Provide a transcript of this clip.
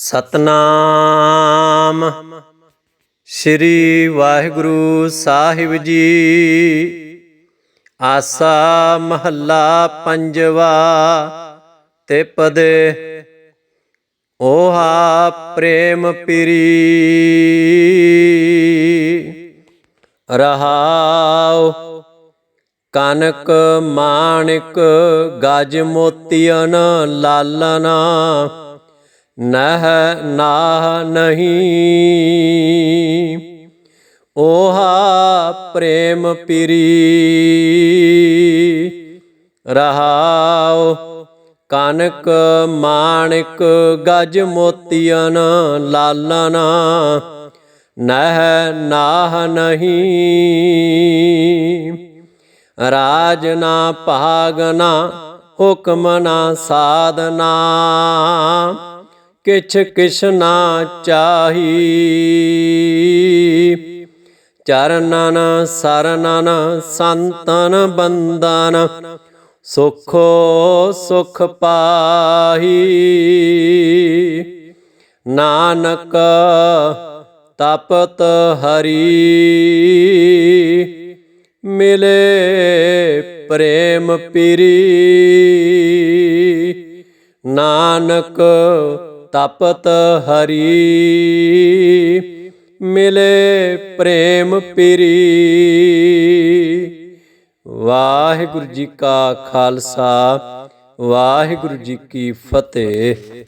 ਸਤਨਾਮ। ਸ੍ਰੀ ਵਾਹਿਗੁਰੂ ਸਾਹਿਬ ਜੀ, ਆਸਾ ਮਹੱਲਾ ਪੰਜਵਾ ਤੇ ਪਦੇ ਓਹਾ ਪ੍ਰੇਮ ਪੀਰੀ। ਰਹਾਉ ਕਨਕ ਮਾਣਿਕ, ਗਜ ਮੋਤੀਅਨ ਲਾਲਨਾ। ਨਹ ਨਾਹ ਨਹੀਂ। ਓਹਾ ਪ੍ਰੇਮ ਪੀਰੀ। ਰਹਾਉ ਕਨਕ ਮਾਣਿਕ ਗਜ ਮੋਤੀਅਨ ਲਾਲਨ। ਨਹ ਨਾਹ ਨਹੀਂ। ਰਾਜ ਨਾ ਭਾਗਨਾ ਹੁਕਮ ਨਾ ਸਾਧਨਾ। ਕਿਛ ਕਿਛ ਨਾ ਚਾਹੀ। ਚਰਨਨ ਸਰਨਨ ਸੰਤਨ ਬੰਦਨ ਸੁਖੋ ਸੁਖ ਪਾਹੀ। ਨਾਨਕ ਤਪਤ ਹਰੀ, ਮਿਲੇ ਪ੍ਰੇਮ ਪੀਰੀ। ਨਾਨਕ ਤਪਤ ਹਰੀ। ਮਿਲੇ ਪ੍ਰੇਮ ਪੀਰੀ। ਵਾਹਿਗੁਰੂ ਜੀ ਕਾ ਖਾਲਸਾ ਵਾਹਿਗੁਰੂ ਜੀ ਕੀ ਫਤਿਹ।